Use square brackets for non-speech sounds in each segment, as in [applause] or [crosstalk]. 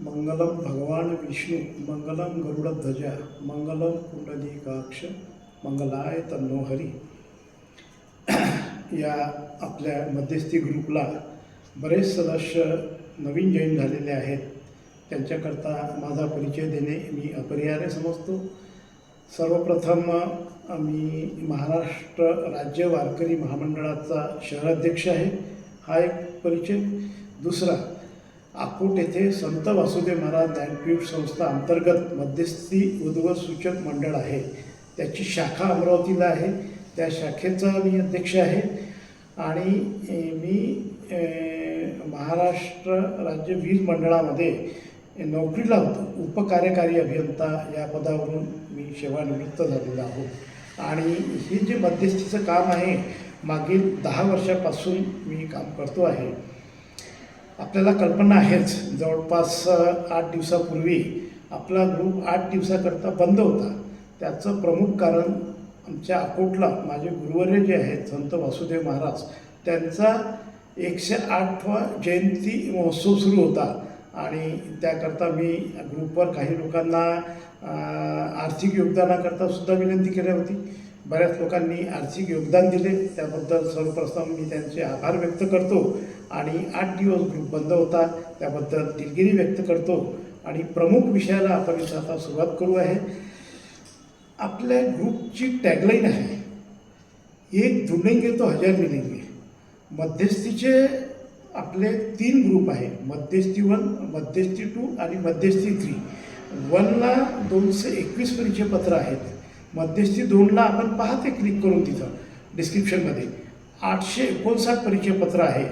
मंगलम भगवान विष्णु मंगलम गरुडध्वजा मंगलम कुंडलिकाक्ष मंगलाय तन्नोहरी [clears throat] या आपल्या मध्यस्थी ग्रुपला बरेच सदस्य नवीन जॉईन झालेले आहेत. त्यांच्याकरता माझा परिचय देणे मी अपरिहार्य समजतो. सर्वप्रथम मी महाराष्ट्र राज्य वारकरी महामंडळाचा शहराध्यक्ष आहे. हा एक परिचय. दुसरा अकोट येथे संत वासुदेव महाराज ज्ञानपीठ संस्था अंतर्गत मध्यस्थी उद्वत सूचक मंडळ आहे. त्याची शाखा अमरावतीला आहे. त्या शाखेचा मी अध्यक्ष आहे. आणि मी महाराष्ट्र राज्य वीज मंडळामध्ये नोकरीला होतो. उपकार्यकारी अभियंता या पदावरून मी सेवानिवृत्त झालेलो आहो. आणि हे जे मध्यस्थीचं काम आहे मागील दहा वर्षापासून मी काम करतो आहे. आपल्याला कल्पना आहेच. जवळपास आठ दिवसापूर्वी आपला ग्रुप आठ दिवसाकरता बंद होता. त्याचं प्रमुख कारण आमच्या अकोटला माझे गुरुवर्य जे आहेत संत वासुदेव महाराज त्यांचा एकशे आठवा जयंती महोत्सव सुरू होता. आणि त्याकरता मी ग्रुपवर काही लोकांना आर्थिक योगदानाकरता सुद्धा विनंती केली होती. बऱ्याच लोकांनी आर्थिक योगदान दिले. त्याबद्दल सर्वप्रथम मी त्यांचे आभार व्यक्त करतो. आणि आठ दिवस ग्रुप बंद होता. त्याबद्दल दिलगिरी व्यक्त करतो. आणि प्रमुख विषयाला आपण इथं आता सुरुवात करू आहे. आपल्या ग्रुपची टॅगलाईन आहे एक ढूंढेंगे तो हजार मिलेंगे. मध्यस्थीचे आपले तीन ग्रुप आहे. मध्यस्थी वन मध्यस्थी टू आणि मध्यस्थी थ्री वनला दोनशे एकवीस परिचयपत्र आहेत. मध्यस्थी दोनला आपण पाहते क्लिक करून तिथं डिस्क्रिप्शनमध्ये आठशे एकोणसाठ परिचयपत्र आहे.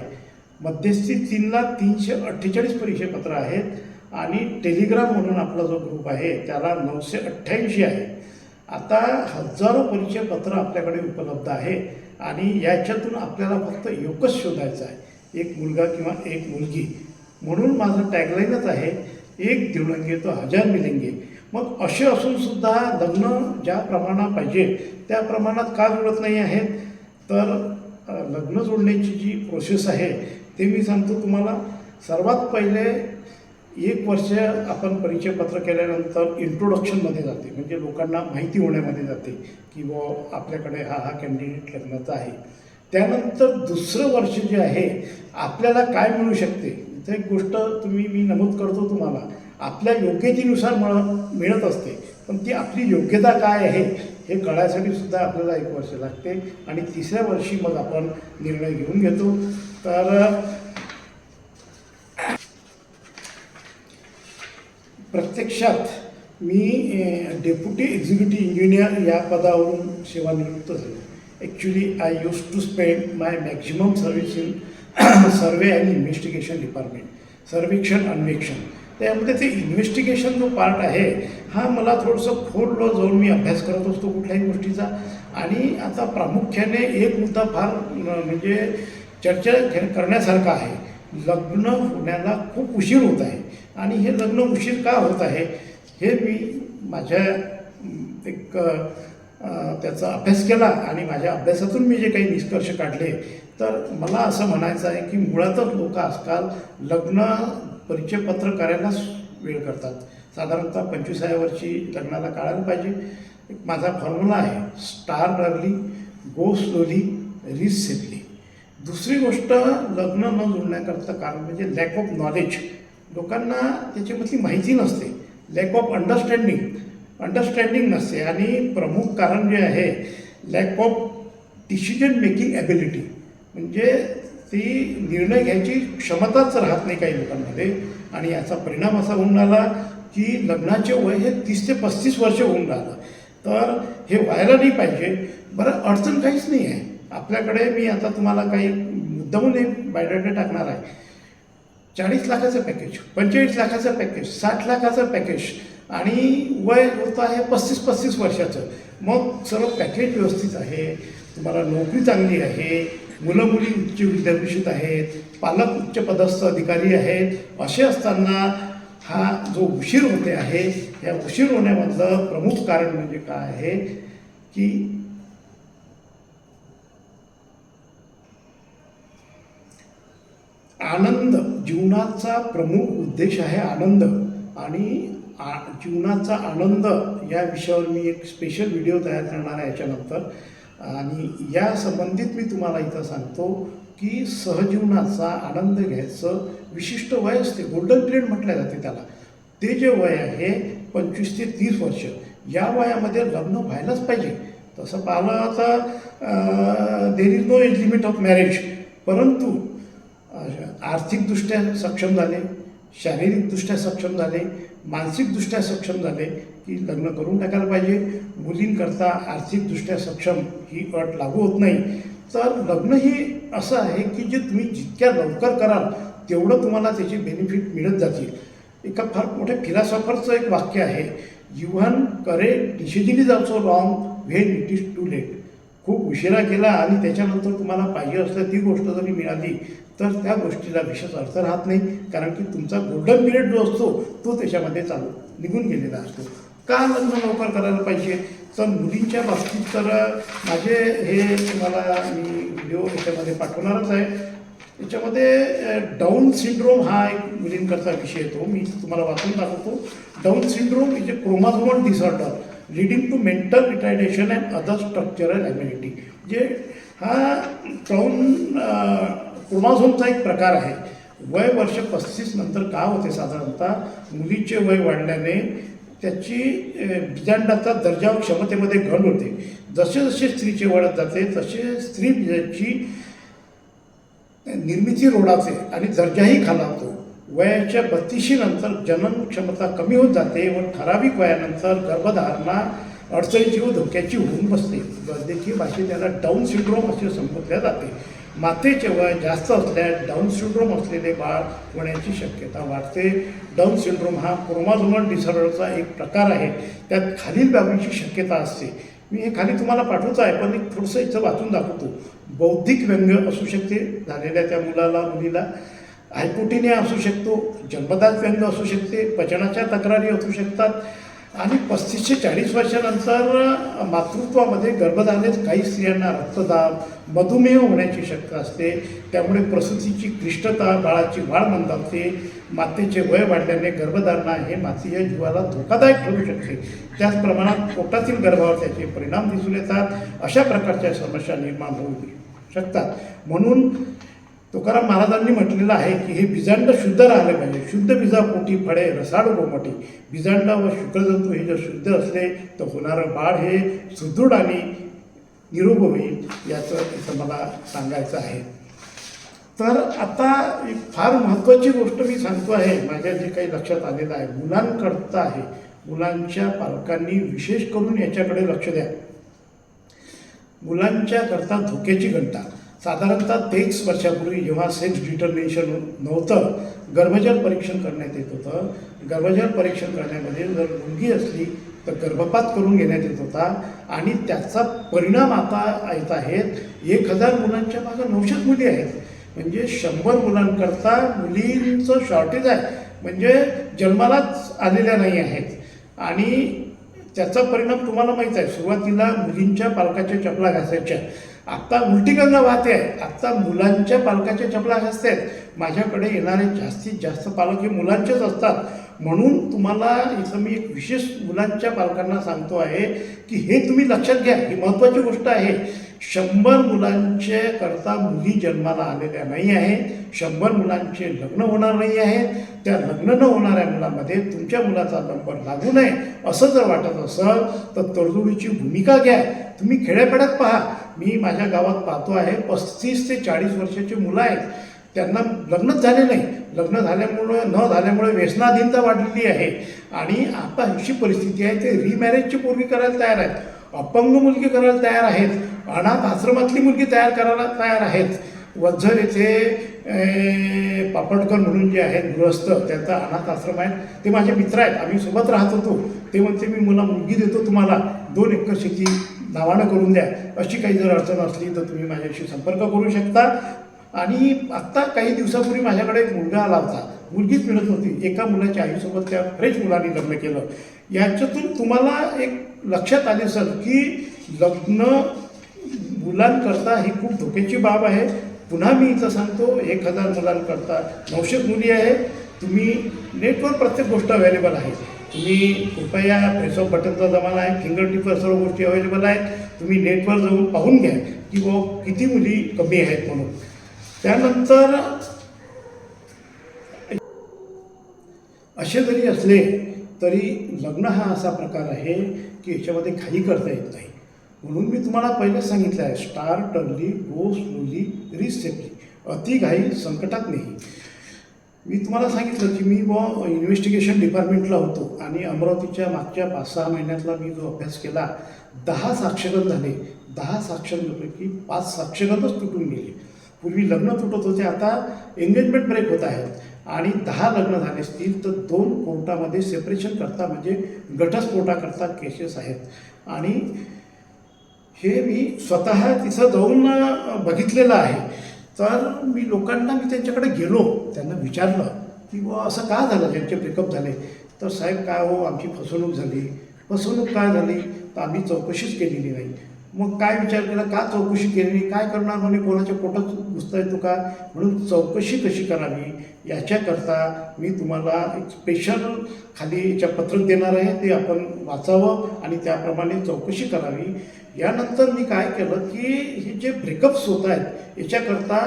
मध्यस्थी तीनला तीनशे अठ्ठेचाळीस परिचयपत्र आहेत आणि टेलिग्राम म्हणून आपला जो ग्रुप आहे त्याला नऊशे अठ्ठ्याऐंशी आहे. आता हजारो परिचयपत्र आपल्याकडे उपलब्ध आहे आणि याच्यातून आपल्याला फक्त योगच शोधायचं आहे. एक मुलगा किंवा एक मुलगी. म्हणून माझं टॅगलाईनच आहे एक दिवळंगे तो हजार मिलेंगे. मग असे असून सुद्धा लग्न ज्या प्रमाणात पाहिजे त्या प्रमाणात का जुळत नाही आहेत? तर लग्न जोडण्याची जी प्रोसेस आहे ते मी सांगतो तुम्हाला. सर्वात पहिले एक वर्ष आपण परिचयपत्र केल्यानंतर इंट्रोडक्शनमध्ये जाते. म्हणजे लोकांना माहिती होण्यामध्ये जाते की बुवा आपल्याकडे हा हा कॅन्डिडेट लग्नाचा आहे. त्यानंतर दुसरं वर्ष जे आहे आपल्याला काय मिळू शकते? इथं एक गोष्ट तुम्ही मी नमूद करतो तुम्हाला. आपल्या योग्यतेनुसार मिळ मिळत असते. पण ती आपली योग्यता काय आहे हे कळायसाठी सुद्धा आपल्याला एक वर्ष लागते आणि तिसऱ्या वर्षी मग आपण निर्णय घेऊन घेतो. तर प्रत्यक्षात मी डेप्युटी एक्झिक्युटिव्ह इंजिनियर या पदावरून सेवानिवृत्त झालो. Actually I used to spend my maximum service in survey and investigation department सर्वेक्षण अन्वेक्षण. त्यामध्ये ते इन्व्हेस्टिगेशन जो पार्ट आहे हा मला थोडंसं खोल जाऊन मी अभ्यास करत असतो कुठल्याही गोष्टीचा. आणि आता प्रामुख्याने एक मुद्दा फार म्हणजे चर्चा करण्यासारखा आहे. लग्न होण्याला खूप उशीर होत आहे. आणि हे लग्न उशीर का होत आहे हे मी माझ्या एक त्याचा अभ्यास केला आणि माझ्या अभ्यासातून मी जे काही निष्कर्ष काढले तर मला असं म्हणायचं आहे की मुळातच लोक आजकाल लग्न परिचयपत्र करायलाच वेळ करतात. साधारणतः पंचवीसाव्या वर्षी लग्नाला काढायला पाहिजे. एक माझा फॉर्म्युला आहे start early go slowly reach safely दुसरी गोष्ट लग्न न जुळण्याकरता कारण म्हणजे लॅक ऑफ नॉलेज लोकांना त्याच्यामधली माहिती नसते. लॅक ऑफ अंडरस्टँडिंग अंडरस्टँडिंग नसते. आणि प्रमुख कारण जे आहे lack of decision making ability म्हणजे ती निर्णय घ्यायची क्षमताच राहत नाही काही लोकांमध्ये. आणि याचा परिणाम असा होऊन राहिला की लग्नाचे वय हे तीस ते पस्तीस वर्ष होऊन राहिलं. तर हे व्हायला नाही पाहिजे. बरं अडचण काहीच नाही आहे. आपल्याकडे मी आता तुम्हाला काही मुद्दामून एक बायोडाटा टाकणार आहे. चाळीस लाखाचं पॅकेज पंचेचाळीस लाखाचं पॅकेज साठ लाखाचं पॅकेज आणि वय होतं आहे पस्तीस पस्तीस वर्षाचं. मग सर्व पॅकेज व्यवस्थित आहे. तुम्हाला नोकरी चांगली आहे. मुलं मुली उच्च विद्याभूषित आहेत पालक उच्च पदस्थ अधिकारी आहेत असे असताना हा जो उशीर होते आहे या उशीर होण्यामधलं प्रमुख कारण म्हणजे काय आहे की आनंद जीवनाचा प्रमुख उद्देश आहे आनंद. आणि आ जीवनाचा आनंद या विषयावर मी एक स्पेशल व्हिडिओ तयार करणार आहे याच्यानंतर. आणि या संबंधित मी तुम्हाला इथं सांगतो की सहजीवनाचा आनंद घ्यायचं विशिष्ट वय असते. गोल्डन पिरियड म्हटलं जाते त्याला. ते जे वय आहे पंचवीस ते तीस वर्ष. या वयामध्ये लग्न व्हायलाच पाहिजे. तसं पाहिलं आता there is no age limit of marriage परंतु आर्थिकदृष्ट्या सक्षम झाले शारीरिकदृष्ट्या सक्षम झाले मानसिकदृष्ट्या सक्षम झाले की लग्न करून टाकायला पाहिजे. मुलींकरता आर्थिकदृष्ट्या सक्षम ही अट लागू होत नाही. तर लग्न ही असं आहे की जे तुम्ही जितक्या लवकर कराल तेवढं तुम्हाला त्याचे बेनिफिट मिळत जातील. एका फार मोठ्या फिलॉसॉफरचं एक वाक्य आहे even correct decision is also wrong when it is too late खूप उशिरा केला आणि त्याच्यानंतर तुम्हाला पाहिजे असलं ती गोष्ट जरी मिळाली तर त्या गोष्टीला विशेष अर्थ राहत नाही. कारण की तुमचा गोल्डन पिरियड जो असतो तो त्याच्यामध्ये चालू निघून गेलेला असतो. का लग्न लवकर करायला पाहिजे? तर मुलींच्या बाबतीत तर माझे हे तुम्हाला मी व्हिडिओ याच्यामध्ये पाठवणारच आहे. याच्यामध्ये डाऊन सिंड्रोम हा एक मुलींकरता विषय येतो मी तुम्हाला वाचून दाखवतो. डाऊन सिंड्रोम म्हणजे chromosomal disorder leading to mental retardation and other structural ability जे हा क्राऊन क्रोमाझोमचा एक प्रकार आहे. वय वर्ष पस्तीस नंतर का होते साधारणतः? मुलीचे वय वाढल्याने त्याची अ, बीजांडाचा दर्जा क्षमतेमध्ये घट होते. जसे जसे स्त्रीचे वाढत जाते तसे स्त्री बीजाची निर्मिती रोडाचे आणि दर्जाही खालावतो. वयाच्या बत्तीशी नंतर जनन क्षमता कमी होत जाते व ठराविक वयानंतर गर्भधारणा अडचणीची व धोक्याची होऊन बसते. वैद्यकीय भाषेत त्याला डाऊन सिंड्रोम असे संबोधले जाते. मातेचे वय जास्त असल्यास डाऊन सिंड्रोम असलेले बाळ होण्याची शक्यता वाढते. डाऊन सिंड्रोम हा क्रोमाझोमल डिसऑर्डरचा एक प्रकार आहे. त्यात खालील बाबींची शक्यता असते. मी हे खाली तुम्हाला पाठवतो आहे पण एक थोडंसं इथं वाचून दाखवतो. बौद्धिक व्यंग असू शकते झालेल्या त्या मुलाला मुलीला. आयपुटीने असू शकतो जन्मदात व्यंग असू शकते पचनाच्या तक्रारी असू शकतात. आणि पस्तीसशे चाळीस वर्षानंतर मातृत्वामध्ये गर्भधारणेत काही स्त्रियांना रक्तदाब मधुमेह होण्याची शक्यता असते. त्यामुळे प्रसूतीची क्लिष्टता बाळाची वाढ मंदावते मातेचे वय वाढल्याने गर्भधारणा हे मातीच्या जीवाला धोकादायक ठरू शकते. त्याच प्रमाणात पोटातील गर्भावर त्याचे परिणाम दिसून येतात. अशा प्रकारच्या समस्या निर्माण होऊ शकतात. म्हणून तुकाराम महाराजांनी म्हटलेलं आहे की हे बीजांड शुद्ध राहिले पाहिजे. शुद्ध बीजा पोटी फळे रसाड गोमटी. बीजांड व शुक्रजंतू हे जर शुद्ध असले तर होणारं बाळ हे सुदृढ आणि निरोग होईल याचं इथं मला सांगायचं आहे. तर आता एक फार महत्त्वाची गोष्ट मी सांगतो आहे. माझ्या जे काही लक्षात आलेलं आहे मुलांकरता आहे. मुलांच्या पालकांनी विशेष करून याच्याकडे लक्ष द्या. मुलांच्या करता धोक्याची घंटा. साधारणतः तेवीस वर्षापूर्वी जेव्हा सेक्स डिटर्मिनेशन नव्हतं गर्भजल परीक्षण करण्यात येत होतं. गर्भजल परीक्षण करण्यामध्ये जर मुलगी असली तर गर्भपात करून घेण्यात येत होता आणि त्याचा परिणाम आता येत आहेत. एक हजार मुलांच्या मागं नऊशेच मुली आहेत. म्हणजे शंभर मुलांकरता मुलींचं शॉर्टेज आहे. म्हणजे जन्मालाच आलेल्या नाही आहेत. आणि त्याचा परिणाम तुम्हाला माहीत आहे. सुरुवातीला मुलींच्या पालकाच्या चपला घासायच्या. आत्ता उलटी गंगा वाहते आहे. आत्ता मुलांच्या पालकाच्या चपला असतात. आहेत माझ्याकडे येणारे जास्तीत जास्त पालक हे मुलांचेच असतात. म्हणून तुम्हाला इथं मी एक विशेष मुलांच्या पालकांना सांगतो आहे की हे तुम्ही लक्षात घ्या. ही महत्त्वाची गोष्ट आहे. शंभर मुलांचे करता मुली जन्माला आलेल्या नाही आहेत शंभर मुलांचे लग्न होणार नाही आहे. त्या लग्न न होणाऱ्या मुलामध्ये तुमच्या मुलाचा नंबर लागू नये असं जर वाटत असेल तर तडजोडीची भूमिका घ्या. तुम्ही खेड्यापेड्यात पहा. मी माझ्या गावात पाहतो आहे पस्तीस ते चाळीस वर्षाची मुलं आहेत. त्यांना लग्नच झाले नाही. लग्न झाल्यामुळे न झाल्यामुळे व्यसनाधीनता वाढलेली आहे. आणि आता अशी परिस्थिती आहे ते रिमॅरेजची पूर्वी करायला तयार आहेत. अपंग मुलगी करायला तयार आहेत अनाथ आश्रमातली मुलगी तयार करायला तयार आहेत. वज्झर येथे पापडकर म्हणून जे आहेत गृहस्थ त्यांचा अनाथ आश्रम आहे. ते माझे मित्र आहेत. आम्ही सोबत राहत होतो. ते म्हणते मी मुला मुलगी देतो तुम्हाला. दोन एकर शेती नावानं करून द्या. अशी काही जर अडचण असली तर तुम्ही माझ्याशी संपर्क करू शकता. आणि आत्ता काही दिवसापूर्वी माझ्याकडे एक मुलगा आला होता. मुलगीच मिळत नव्हती. एका मुलाच्या आईसोबत त्या फ्रेश मुलांनी लग्न केलं. याच्यातून तुम्हाला एक लक्षात आले असेल की लग्न मुलांकरता ही खूप धोक्याची बाब आहे. पुन्हा मी इथं सांगतो एक हजार मुलांकरता नऊशे मुली आहे. तुम्ही नेटवर प्रत्येक गोष्ट अवेलेबल आहे. तुम्ही कृपया प्रेस ऑफ बटनचा जमाना आहे फिंगर टिपवर सर्व गोष्टी अवेलेबल आहेत. तुम्ही नेटवर जाऊन पाहून घ्या की व किती मुली कमी आहेत म्हणून. त्यानंतर असे जरी असले तरी लग्न हा असा प्रकार आहे की याच्यामध्ये काही करता येत नाही. म्हणून मी तुम्हाला पहिलेच सांगितलं आहे start early go slowly reach safely अति घाई संकटात नाही. मी तुम्हाला सांगितलं की मी व इन्व्हेस्टिगेशन डिपार्टमेंटला होतो आणि अमरावतीच्या मागच्या पाच सहा महिन्यातला मी जो अभ्यास केला दहा साक्षगंध झाले. दहा साक्षरपैकी पाच साक्षगंधच तुटून गेले. पूर्वी लग्न तुटत होते आता एंगेजमेंट ब्रेक होत आहेत आणि दहा लग्न झाले असतील तर दोन कोर्टामध्ये सेपरेशन करता म्हणजे घटस्फोटाकरता केसेस आहेत. आणि हे मी स्वतः तिथं जाऊन बघितलेलं आहे. तर मी लोकांना मी त्यांच्याकडे गेलो त्यांना विचारलं की बुवा असं का झालं? ज्यांचे ब्रेकअप झाले. तर साहेब काय हो आमची फसवणूक झाली. फसवणूक काय झाली? तर आम्ही चौकशीच केलेली नाही. मग काय विचार केला? का चौकशी केली काय करणार म्हणे? कोणाच्या पोटात घुसता येतो का? म्हणून चौकशी कशी करावी? याच्याकरता मी तुम्हाला एक स्पेशल खाली याच्या पत्रक देणार आहे ते आपण वाचावं आणि त्याप्रमाणे चौकशी करावी. यानंतर मी काय केलं की हे जे ब्रेकअप्स होत आहेत याच्याकरता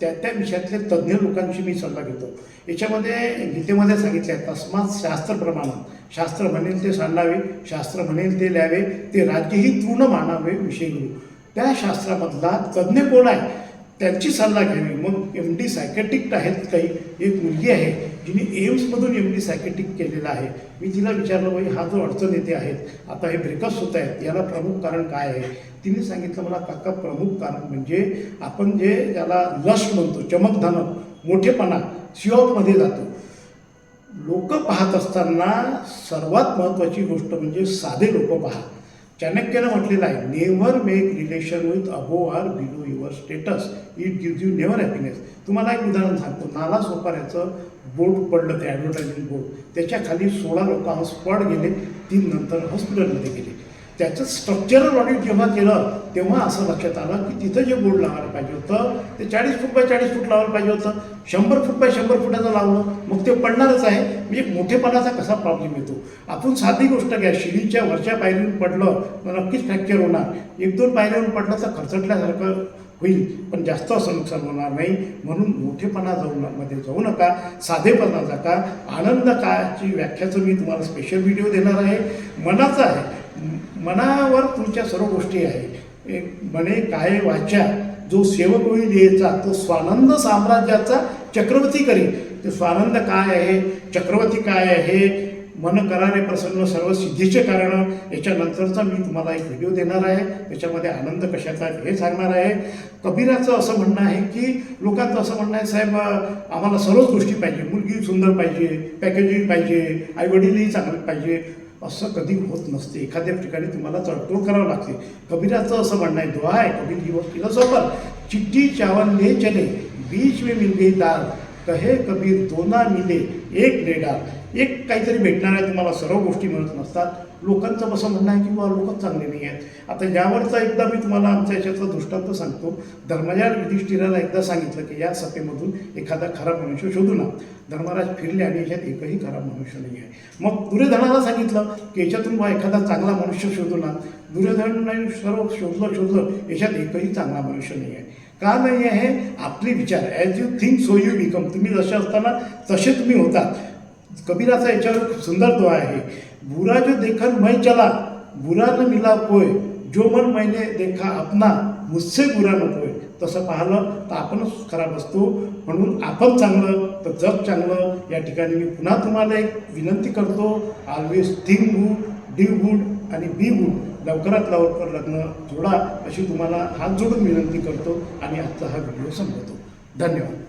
त्या त्या विषयातले तज्ज्ञ लोकांशी मी सल्ला घेतो. याच्यामध्ये गीतेमध्ये सांगितले आहे तस्मात शास्त्र प्रमाणात शास्त्र म्हणेल ते सांडावे शास्त्र म्हणेल ते लिहावे ते राज्यही तृण मानावे विषय घेऊ त्या शास्त्रामधला तज्ज्ञ कोण आहे? त्यांची सल्ला घ्यावी मग एम डी सायकॅटिक्ट आहेत काही. एक मुलगी आहे जिने एम्समधून एम डी सायकॅटिक केलेलं आहे. मी तिला विचारलं बाई हा जो अडचण येते आहेत आता हे ब्रेकअप्स होत आहेत याला प्रमुख कारण काय आहे? तिने सांगितलं मला काका प्रमुख कारण म्हणजे आपण जे ज्याला लस म्हणतो चमकधानक मोठेपणा शिवॉपमध्ये जातो. लोक पाहत असताना सर्वात महत्त्वाची गोष्ट म्हणजे साधे लोक पहा. चाणक्यानं म्हटलेलं आहे never make relation with above or below your status it gives you never happiness तुम्हाला एक उदाहरण सांगतो. नाला सोपाऱ्याचं बोर्ड पडलं ते ॲडव्हर्टायझिंग बोर्ड त्याच्याखाली सोळा लोक स्पॉट गेले तीन नंतर हॉस्पिटलमध्ये गेले. त्याचं स्ट्रक्चरल ऑडिट जेव्हा केलं तेव्हा असं लक्षात आलं की तिथं जे बोर्ड लावायला पाहिजे होतं ते चाळीस फूट बाय चाळीस फूट लावायला पाहिजे होतं. शंभर फूट बाय शंभर फुटाचं लावलं. मग ते पडणारच आहे. म्हणजे मोठेपणाचा कसा प्रॉब्लेम येतो? आपण साधी गोष्ट घ्या. शिडीच्या वरच्या पायरीवर पडलं तर नक्कीच फ्रॅक्चर होणार. एक दोन पायरीवर पडलं तर खरचटल्यासारखं होईल. पण जास्त असं नुकसान होणार नाही. म्हणून मोठेपणा जाऊ मध्ये जाऊ नका. साधेपणा जाका आनंद काची व्याख्याचं मी तुम्हाला स्पेशल व्हिडिओ देणार आहे. मनाचं आहे. मनावर तुमच्या सर्व गोष्टी आहे एक म्हणे काय वाचा जो सेवक होईल लिहायचा तो स्वानंद साम्राज्याचा चक्रवर्ती करी ते स्वानंद काय आहे? चक्रवर्ती काय आहे? मन करारे प्रसन्न सर्व सिद्धीचे कारण. याच्यानंतरचा मी तुम्हाला एक व्हिडिओ देणार आहे. याच्यामध्ये आनंद कशाचा हे सांगणार आहे. कबीराचं असं म्हणणं आहे की लोकांचं असं म्हणणं आहे साहेब आम्हाला सर्वच गोष्टी पाहिजे. मुलगी सुंदर पाहिजे पॅकेजिंग पाहिजे आईवडीलही चांगले पाहिजे. असं कधी होत नसते. एखाद्या ठिकाणी तुम्हाला तडतोड करावं लागते. कबीराचं असं म्हणणं आहे दुआ आहे कबीर ही वकील सोबत चिट्टी चावल ले चले बीच में मिल गई दाल कहे कबीर दोना मिले एक नेडाल एक काहीतरी भेटणार आहे तुम्हाला सर्व गोष्टी मिळत नसतात. लोकांचं असं म्हणणं आहे की बाबा लोकच चांगले नाही आहेत. आता यावरचा एकदा मी तुम्हाला आमच्या याच्यातला दृष्टांत सांगतो. धर्मराज युधिष्ठिराला एकदा सांगितलं की या सभेमधून एखादा खरा मनुष्य शोधू ना. धर्मराज फिरले आणि याच्यात एकही खरा मनुष्य नाही आहे. मग दुर्योधनाला सांगितलं की याच्यातून बा एखादा चांगला मनुष्य शोधू ना. दुर्योधनाने सर्व शोधलं शोधलं याच्यात एकही चांगला मनुष्य नाही आहे. का नाही आहे? आपले विचार as you think so you become तुम्ही जसे असताना तसे तुम्ही होतात. कबीराचा याच्यावर खूप सुंदर दुआ आहे. बुरा जो देखन मैं चला बुरा न मिला कोय जो मन मैने देखा अपना मुझसे बुरा नको कोय. तसं पाहिलं तर आपणच खराब असतो म्हणून आपण चांगलं तर जग चांगलं. या ठिकाणी मी पुन्हा तुम्हाला एक विनंती करतो. Always think good do good आणि बी गुड लवकरात लवकर लग्न जोडा अशी तुम्हाला हात जोडून विनंती करतो आणि आजचा हा व्हिडिओ संपवतो. धन्यवाद.